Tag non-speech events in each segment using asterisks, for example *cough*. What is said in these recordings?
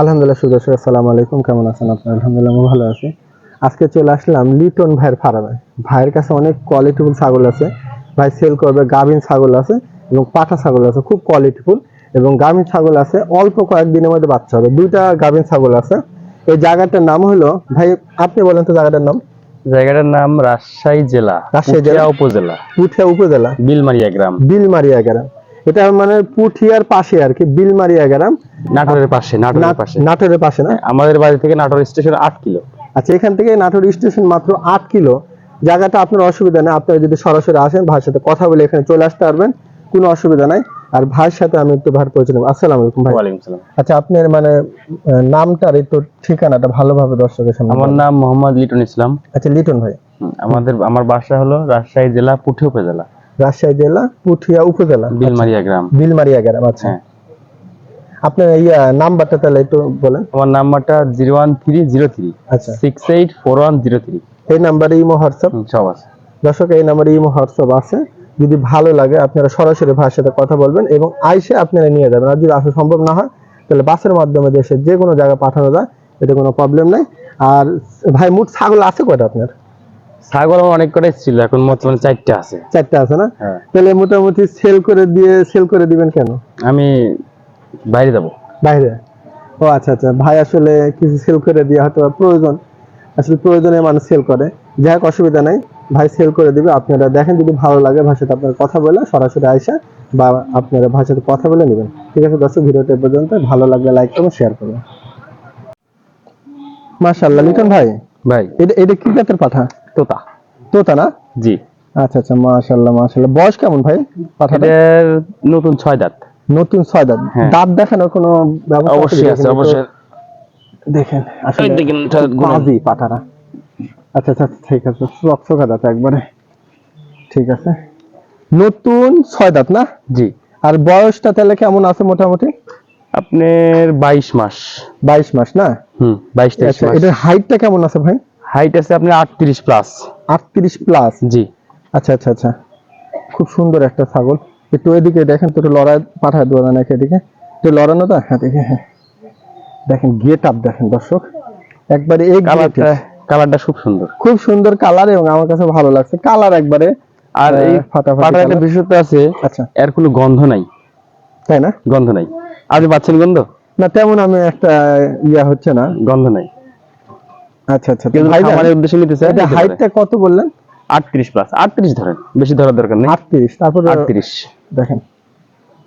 আলহামদুলিল্লাহ। সুদর্শক আসসালামু আলাইকুম। কেমন আছেন আপনার? আলহামদুলিল্লাহ আমি ভালো আছি। আজকে চলে আসলাম লিটন ভাইয়ের ফার্মে। ভাইয়ের কাছে অনেক কোয়ালিটিফুল ছাগল আছে। ভাই সেল করবে গাভিন ছাগল আছে এবং পাঠা ছাগল আছে খুব কোয়ালিটিফুল এবং গাভিন ছাগল আছে অল্প কয়েকদিনের মধ্যে বাচ্চা হবে। দুইটা গাভিন ছাগল আছে। এই জায়গাটার নাম হলো ভাই আপনি বলেন তো জায়গাটার নাম। জায়গাটার নাম রাজশাহী জেলা রাজশাহী জেলা? উপজেলা। পুঠিয়া উপজেলা? বিলমারিয়া গ্রাম। বিলমারিয়া গ্রাম। এটা মানে পুঠিয়ার পাশে আর কি বিলমারিয়া গ্রাম। নাটোরের পাশে নাটোরের পাশে। নাটোরের পাশে না? আমাদের বাড়ি থেকে নাটোর স্টেশন আট কিলো। আচ্ছা এখান থেকে নাটোর স্টেশন মাত্র আট কিলো। জায়গাটা আপনার অসুবিধা নেই আপনারা যদি সরাসরি আসেন ভাইয়ের সাথে কথা বলে এখানে চলে আসতে পারবেন কোনো অসুবিধা নাই। আর ভাইয়ের সাথে আমি একটু পরিচয় নেব। আসসালামু আলাইকুম ভাই। ওয়ালাইকুম সালাম। আচ্ছা আপনার মানে আহ, নামটা আর একটু ঠিকানাটা ভালোভাবে দর্শকের সামনে আমার নাম মোহাম্মদ লিটন ইসলাম। আচ্ছা লিটন ভাই। আমাদের আমার বাসা হলো রাজশাহী জেলা পুঠিয়া উপজেলা। রাজশাহী জেলা পুঠিয়া উপজেলা। বিলমারিয়া গ্রাম। বিলমারিয়া গ্রাম আচ্ছা। হ্যাঁ। আপনার ইয়া নাম্বারটা তাহলে একটু বলেন। আমার নাম্বারটা zero one three zero three আচ্ছা। Six eight four one zero three. এই নাম্বারে ইমো হোয়াটসঅ্যাপ? সব আছে। দর্শক এই নাম্বারে ইমো হোয়াটসঅ্যাপ আছে। যদি ভালো লাগে আপনারা সরাসরি ভাইয়ের সাথে কথা বলবেন এবং আইসে আপনারা নিয়ে যাবেন। আর যদি আসা সম্ভব না হয় তাহলে বাসের মাধ্যমে দেশে যে কোনো জায়গায় পাঠানো যায় এতে কোনো প্রবলেম নাই। আর ভাই মোট ছাগল আছে কয়টা আপনার? ছাগল আমার অনেক কটাই ছিল এখন বর্তমানে চারটে আছে। চারটা আছে না? হ্যাঁ। তাহলে মোটামুটি সেল করে দিয়ে সেল করে দিবেন কেন? আমি বাইরে যাব। বাইরে? ও আচ্ছা আচ্ছা। ভাই আসলে কিছু সেল করে দিয়ে হয়তো প্রয়োজন আসলে প্রয়োজনে মানুষ সেল করে। যাই হোক অসুবিধা নাই। ভাই সেল করে দিবে। আপনারা দেখেন যদি ভালো লাগে সাথে আপনার কথা বলে সরাসরি আইসা বা আপনারা সাথে কথা বলে নেবেন। ঠিক আছে দর্শক ভিডিওটা পর্যন্ত। ভালো লাগলে লাইক করুন শেয়ার করুন। মাশাআল্লাহ লিটন ভাই। ভাই। এটা এটা কি জাতের পাঠা? তোতা। তোতা না? জি। আচ্ছা আচ্ছা মাশাআল্লাহ মাশাআল্লাহ। বয়স কেমন ভাই? পাঠাটা? নতুন ছয় দাঁত। নতুন ছয় দাঁত। হ্যাঁ। দাঁত দেখানোর কোনো ব্যবস্থা অবশ্যই আছে অবশ্যই। দেখেন আসলে দেখেন, এটা খুব গুণান। আচ্ছা আচ্ছা ঠিক আছে চকচকা দাঁত একবারে। ঠিক আছে। নতুন ছয় দাঁত না? জি। আর বয়সটা তাহলে কেমন আছে মোটামুটি? আপনার বাইশ মাস। বাইশ মাস না? হুম বাইশ তেইশ আচ্ছা মাস। এটার হাইটটা কেমন আছে ভাই? হাইট আছে আপনার আটত্রিশ প্লাস আটত্রিশ প্লাস জি। আচ্ছা আচ্ছা আচ্ছা। খুব সুন্দর একটা ছাগল। একটু এদিকে দেখেন তো লড়াই পাঠায় দেওয়া নাকি এদিকে? একটু লড়ানো তো? হ্যাঁ দেখে হ্যাঁ। দেখেন গেট আপ দেখেন দর্শক। একবারে এই কালারটা কালারটা খুব সুন্দর। খুব সুন্দর কালার এবং আমার কাছে ভালো লাগছে। কালার একবারে আর এই ফাটাফাটি একটা বিশেষত্ব আছে আচ্ছা। এর কোনো গন্ধ নাই। তাই না? গন্ধ নাই। আপনি পাচ্ছেন গন্ধ? না তেমন আমি একটা ইয়া হচ্ছে না। গন্ধ নাই। আচ্ছা আচ্ছা। কিন্তু ভাই খামারের উদ্দেশ্যে নিতে চাই এটা হাইটটা কত বললেন? আটত্রিশ প্লাস আটত্রিশ ধরেন বেশি ধরার দরকার নেই। আটত্রিশ তারপর আটত্রিশ। দেখেন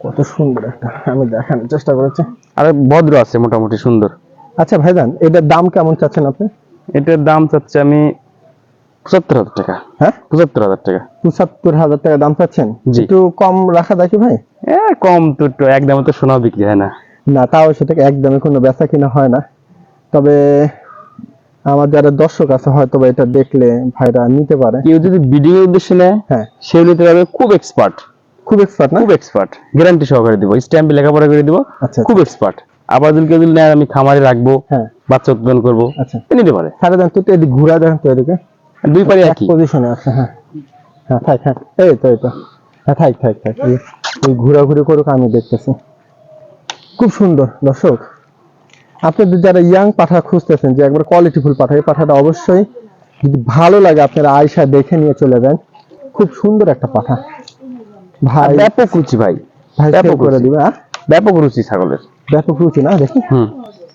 কত সুন্দর একটা আমি দেখানোর চেষ্টা করেছি। আর ভদ্র আছে মোটামুটি সুন্দর। আচ্ছা ভাইজান এটার দাম কেমন চাচ্ছেন আপনি? এটার দাম চাচ্ছে আমি পঁচাত্তর হাজার টাকা। হ্যাঁ? পঁচাত্তর হাজার টাকা। পঁচাত্তর হাজার টাকা দাম চাচ্ছেন? একটু কম রাখা দেখি ভাই? এ কম তো একটু একদম তো সোনাও বিক্রি হয় না। না তাও সেটাকে একদমই কোনো বেচা কিনা হয় না। তবে আমার যারা দর্শক আছে হয়তো বা এটা দেখলে ভাইরা নিতে পারে। কেউ যদি এর উদ্দেশ্যে নেয় হ্যাঁ। সেও নিতে পারবে খুব এক্সপার্ট খুব এক্সপার্ট না? খুব এক্সপার্ট গ্যারান্টি সহকারে দিব স্ট্যাম্পে লেখাপড়া করে দিব আচ্ছা খুব এক্সপার্ট আবার যদি কেউ নেয় আমি খামারে রাখব হ্যাঁ। বাচ্চা উৎপাদন করব আচ্ছা। নিতে পারে। সারা দেন তো এদিকে ঘুরা দেখেন তো এদিকে। দুই পারে এক একই। পজিশনে আছে হ্যাঁ। হ্যাঁ থাক হ্যাঁ। এই তো এই তো। হ্যাঁ থাক থাক থাক। এই ঘোরাঘুরি করুক আমি দেখতেছি। খুব সুন্দর দর্শক। আপনাদের যারা ইয়াং পাঠা খুঁজতেছেন যে একবার কোয়ালিটিফুল পাঠা এই পাঠাটা অবশ্যই যদি ভালো লাগে আপনারা আয়সা দেখে নিয়ে চলে যান। খুব সুন্দর একটা পাঠা। ভাই ব্যাপক রুচি ভাই। ভাই ব্যাপক করে। দিবে ব্যাপক রুচি ছাগলের। ব্যাপক রুচি না দেখি? হুম।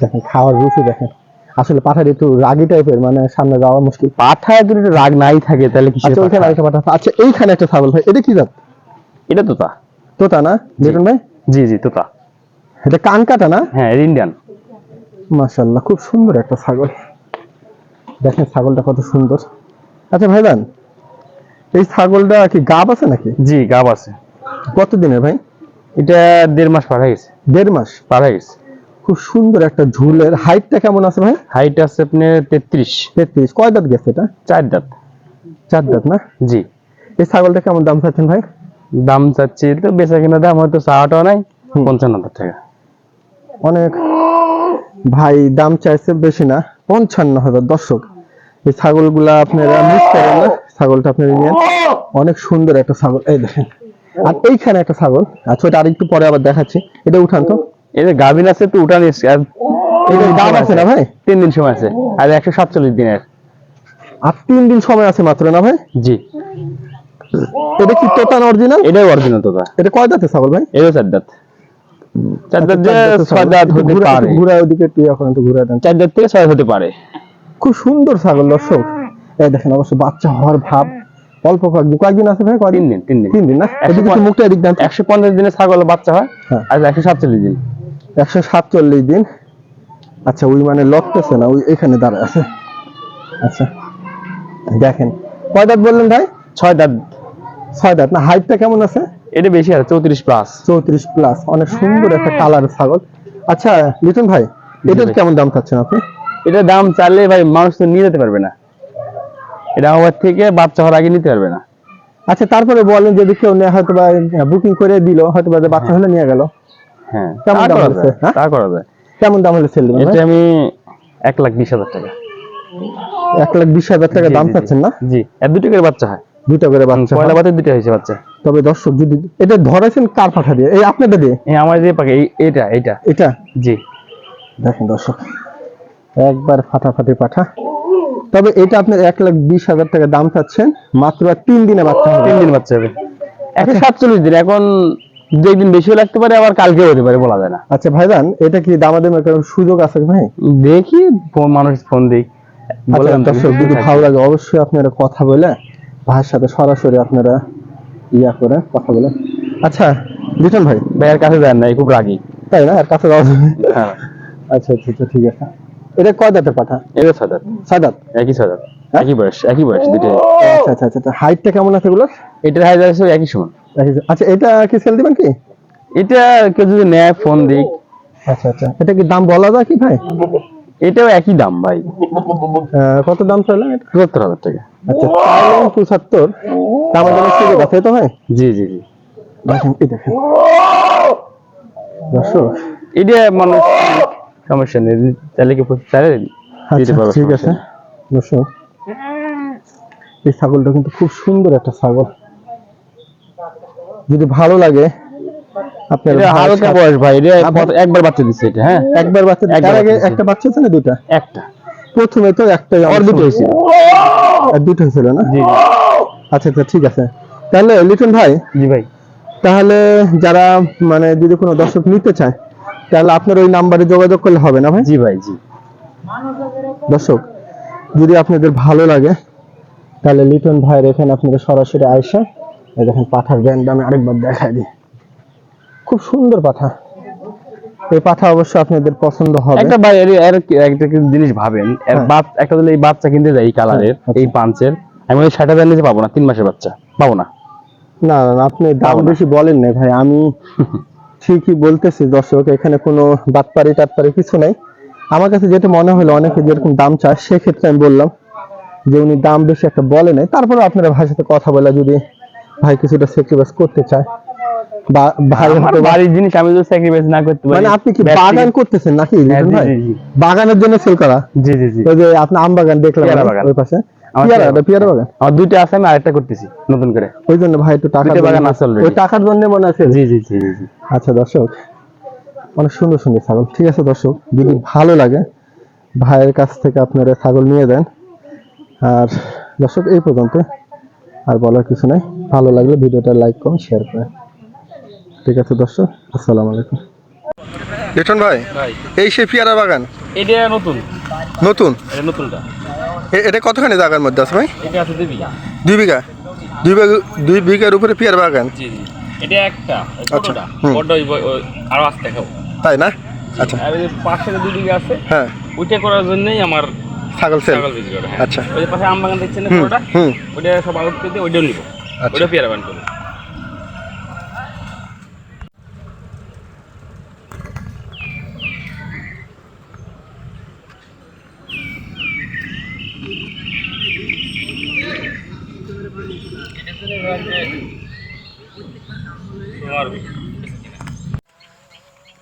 দেখেন খাওয়ার রুচি দেখেন। আসলে পাঠাটা একটু রাগি টাইপের মানে সামনে যাওয়া মুশকিল। পাঠায় যদি রাগ নাই থাকে তাহলে কি আচ্ছা ওইখানে আরেকটা পাঠা আচ্ছা এইখানে একটা ছাগল ভাই এটা কি জাত? এটা তোতা। তোতা না লিটন ভাই? জি জি তোতা। এটা কান কাটা না? হ্যাঁ ইন্ডিয়ান মাশাল্লাহ খুব সুন্দর একটা ছাগল। দেখেন ছাগলটা কত সুন্দর। আচ্ছা ভাইজান এই ছাগলটা কি গাব আছে নাকি? জি গাব আছে। কত দিনের ভাই? এটা দেড় মাস পার হয়ে গেছে। দেড় মাস? পার হয়ে গেছে। খুব সুন্দর একটা ঝুলের হাইটটা কেমন আছে ভাই? হাইট আছে আপনার তেত্রিশ। তেত্রিশ। কয় দাঁত গেছে এটা? চার দাঁত। চার দাঁত না? জি। এই ছাগলটা কেমন দাম চাচ্ছেন ভাই? দাম চাচ্ছি তো বেচা কিনা দাম হয়তো চাওয়াটাও নাই পঞ্চান্ন হাজার টাকা। অনেক ভাই দাম চাইছে বেশি না পঞ্চান্ন হাজার দর্শক। এই ছাগলগুলা আপনারা মিস করেন না। ছাগলটা আপনারা নিয়ে অনেক সুন্দর একটা ছাগল এই দেখেন। আর এইখানে একটা ছাগল আচ্ছা ওটা আরেকটু পরে আবার দেখাচ্ছি। এটা উঠান তো। যে গাভিন আছে তো উঠান আর এটা দাম আছে না ভাই? তিন দিন সময় আছে। আর একশো সাতচল্লিশ দিনের। আর তিন দিন সময় আছে মাত্র না ভাই? জি। এটা কি টোটাল অরিজিনাল? এটাই অরিজিনাল তো এটা কয় দাঁতে ছাগল ভাই? এটাও চার দাঁত। চার দাঁত যে ছয় দাঁত হতে পারে। ঘুরা ওদিকে একটু এখন একটু ঘুরে দেন। চার দাঁত থেকে ছয় হতে পারে। খুব সুন্দর ছাগল দর্শক। এই দেখেন অবশ্য বাচ্চা হওয়ার ভাব। অল্প কয়েকদিন কয়েকদিন আছে ভাই? কয়েকদিন দিন তিন দিন তিন দিন না এদিকে একটু মুখটা এদিক দেন। একশো পঞ্চাশ দিনে ছাগল বাচ্চা হয় হ্যাঁ। আর একশো সাতচল্লিশ দিন। একশো সাতচল্লিশ দিন। আচ্ছা ওই মানে লড়তেছে না ওই এখানে দাঁড়ায় আছে। আচ্ছা দেখেন। কয় দাঁত বললেন ভাই? ছয় দাঁত। ছয় দাঁত না? হাইটটা কেমন আছে? এটা বেশি আছে চৌত্রিশ প্লাস চৌত্রিশ প্লাস অনেক সুন্দর একটা কালার ছাগল। আচ্ছা লিটন ভাই এটার কেমন দাম চাচ্ছেন আপনি? এটা দাম চাইলে ভাই মানুষ তো নিয়ে যেতে পারবে না। এটা আমার থেকে বাচ্চা হওয়ার আগে নিতে পারবে না। আচ্ছা তারপরে বলেন যদি কেউ নেয় হয়তো বা বুকিং করে দিল হয়তো বা বাচ্চা হলে নিয়ে গেল। হ্যাঁ কেমন দাম হচ্ছে, হ্যাঁ? তা করা যায়। কেমন দাম হলে সেল দেবেন এটা আমি এক লাখ বিশ হাজার টাকা। এক লাখ বিশ হাজার টাকা দাম জি। না? জি আর দুটো করে বাচ্চা হয়। দুটো করে বাচ্চা পয়লা। বাতে দুটো হয়েছে বাচ্চা। তবে দর্শক যদি এটা ধরেছেন কার পাঠা দিয়ে? এই আপনাদের দিয়ে? এই আমার যে পাকে এই- এইটা এইটা। এটা? জি। দেখেন দর্শক একবার ফাটাফাটি পাঠা। তবে এটা আপনার এক লাখ বিশ হাজার টাকা দাম চাচ্ছেন। মাত্র তিন দিনে বাচ্চা হবে। তিন দিন বাচ্চা হবে। একশো সাতচল্লিশ দিন। এখন দু একদিন বেশিও লাগতে পারে আবার কালকেও হতে পারে বলা যায় না। আচ্ছা ভাইজান এটা কি দামাদামের কোনো সুযোগ আছে ভাই? দেখি মানুষ ফোন দিই আচ্ছা দর্শক যদি ভালো লাগে অবশ্যই আপনারা কথা বলে ভাইয়ের সাথে সরাসরি আপনারা ইয়া করে কথা বলে। আচ্ছা লিটন ভাই। ভাইয়ের কাছে যান না খুব রাগি। তাই না? আর কাছে যাওয়া যাবে? হ্যাঁ। আচ্ছা আচ্ছা আচ্ছা, ঠিক আছে। এটা কয় দাঁতের পাঠা? এটা ছয় দাঁত। সাদাত একই ছয় দাঁত। একই বয়স একই বয়স দুটোই আচ্ছা আচ্ছা আচ্ছা আচ্ছা। হাইটটা কেমন আছে এগুলোর? এটার হাইট আছে একই সমান। আচ্ছা এটা কি সেল দিবেন কি? এটা কেউ যদি নেয় ফোন দিক। আচ্ছা আচ্ছা। এটা কি দাম বলা যায় কি ভাই? এটাও একই দাম ভাই। কত দাম চাইলেন এটা? সত্তর হাজার টাকা। আচ্ছা চাইলেন পঁচাত্তর। আমাদের সুযোগ আছে তো ভাই। জি জি জি। দেখেন এই দেখেন। দর্শক। এটা মানুষ সমস্যা নেই তাহলে কি দিতে আচ্ছা পারব ঠিক আছে। দর্শক এই ছাগলটা কিন্তু খুব সুন্দর একটা ছাগল। যদি ভালো লাগে আপনার হালকা বয়স ভাই একবার বাচ্চা দিচ্ছে এটা হ্যাঁ? একবার বাচ্চা তার আগে একটা বাচ্চা আছে না দুটা একটা। প্রথমে তো একটাই আর দুটো শুনছি। হয়েছিল আর দুটো হয়েছিল না? জি। আচ্ছা আচ্ছা ঠিক আছে। তাহলে লিটন ভাই জি ভাই। তাহলে যারা মানে যদি কোনো দর্শক নিতে চায় তাহলে আপনার ওই নাম্বারে যোগাযোগ করলে হবে না ভাই? জি ভাই জি। দর্শক যদি আপনাদের ভালো লাগে তাহলে লিটন ভাইয়ের এখানে আপনাদের সরাসরি আইসা এই দেখেন পাঠার ব্যান্ড আমি আরেকবার দেখাই দিই। খুব সুন্দর পাঠা। এই পাঠা অবশ্য আপনাদের পছন্দ হবে। একটা ভাই এর একটা কি জিনিস ভাবেন এর হ্যাঁ। বাপ একটা যদি এই বাচ্চা কিনতে যাই এই কালারের আচ্ছা। এই পাঞ্চের আমি ওই ষাট হাজার নিচে পাবো না তিন মাসের বাচ্চা পাবো না। না, না, আপনি দাম বেশি বলেন না ভাই আমি *laughs* ঠিকই বলতেছি দর্শক এখানে কোনো বাটপারি টাটপারি কিছু নাই। আমার কাছে যেটা মনে হলো অনেকে যেরকম দাম চায় সেক্ষেত্রে আমি বললাম যে উনি দাম বেশি একটা বলে নাই। তারপরে আপনারা ভাইয়ের সাথে কথা বলে যদি ভাই কিছুটা স্যাক্রিফাইস করতে চায় বা ভাই আমার হয়তো বা- বাড়ির জিনিস আমি যদি স্যাক্রিফাইস না করতে পারি মানে আপনি কি বাগান করতেছেন নাকি লিটন জি, ভাই? জি, জি। বাগানের জন্য সেল করা? জি জি জি। ওই যে আপনি আম বাগান দেখলাম ওই পাশে। পেয়ারা পেয়ারা এটা পেয়ারা বাগান? আমার দুইটা আছে আমি আরেকটা করতেছি নতুন করে। ওই জন্য ভাই একটু টাকা বাগান আছে ওই টাকার জন্য মনে আছে? জি জি জি জি জি। আচ্ছা দর্শক অনেক সুন্দর সুন্দর ছাগল। ঠিক আছে দর্শক যদি ভালো লাগে ভাইয়ের কাছ থেকে আপনারা ছাগল নিয়ে দেন আর দর্শক এই পর্যন্ত। আর বলার কিছু নাই। ভালো লাগলে ভিডিওটা লাইক করুন শেয়ার করেন ঠিক আছে দর্শক আসসালামু আলাইকুম। লিটন ভাই ভাই। এই সে পেয়ারা বাগান? এটা নতুন। নতুন? এটা নতুনটা। এটা কতখানি জায়গার মধ্যে আছে ভাই? এটা আছে দুই বিঘা। দুই বিঘা? দুই বিঘা দুই বিঘার উপরে পেয়ার বাগান? এটা একটা আচ্ছা আরও আসতে খাব। তাই না? আচ্ছা। পাশে দুই বিঘা আছে। হ্যাঁ। ওইটা করার জন্যই আমার ছাগল সেল হ্যাঁ। আচ্ছা। ওই পাশে আম বাগান দেখছেন হুম। ওইটা সব আউট করে ওইটাও নিব। আচ্ছা। ওইটা পেয়ারা বান করব।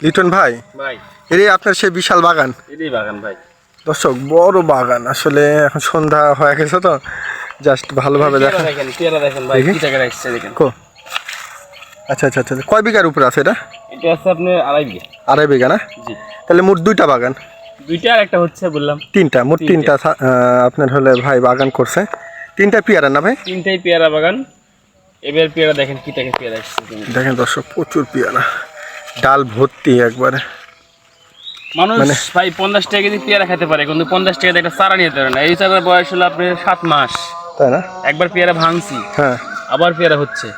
লিটন ভাই? ভাই। এটাই আপনার সেই বিশাল বাগান। এটাই বাগান ভাই। দর্শক বড় বাগান। আসলে এখন সন্ধ্যা হয়ে গেছে তো। জাস্ট ভালোভাবে দেখা দেখেন পেয়ারা দেখেন ভাই। কি টাকা রাখছে দেখেন। কো। আচ্ছা আচ্ছা আচ্ছা। কয় বিঘার উপরে আছে এটা? এটা আছে আপনার আড়াই বিঘে। আড়াই বিঘা না? জি। তাহলে মোট দুইটা বাগান। দুইটা আর একটা হচ্ছে বললাম। তিনটা মোট তিনটা। আপনার হলে ভাই বাগান করছে। তিনটা পেয়ারা না ভাই? তিনটাই পেয়ারা বাগান। এবার পেয়ারা দেখেন কি টাকা পেয়ারা আসছে। দেখেন দর্শক প্রচুর পেয়ারা। ডাল ভর্তি একবারে। মানুষ মানে- ভাই পঞ্চাশ টাকা কেজি পেয়ারা খেতে পারে কিন্তু পঞ্চাশ টাকা দিয়ে একটা চারা নিতে পারে না। এই চারার বয়স হলো আপনার সাত মাস। তাই না? একবার পেয়ারা ভাঙছি হ্যাঁ। আবার পেয়ারা হচ্ছে।